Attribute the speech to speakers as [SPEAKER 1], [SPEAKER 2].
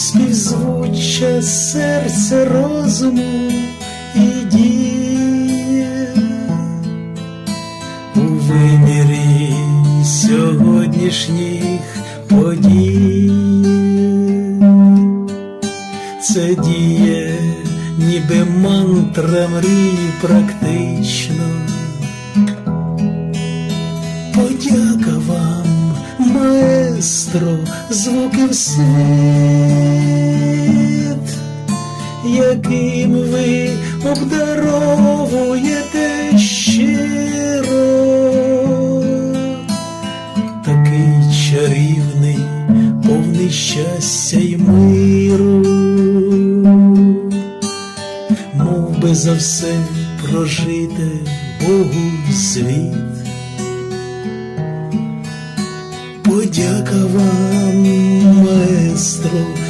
[SPEAKER 1] співзвуччя серця розуму і дія у вимірі сьогоднішніх подій. Це діє, ніби мантра мрії практично. Подяка вам, маестро, звуків світ, яким ви обдаровуєте щиро, такий чарівний, повний щастя й миру, мов би за все прожите Богу світ. Подяка вам,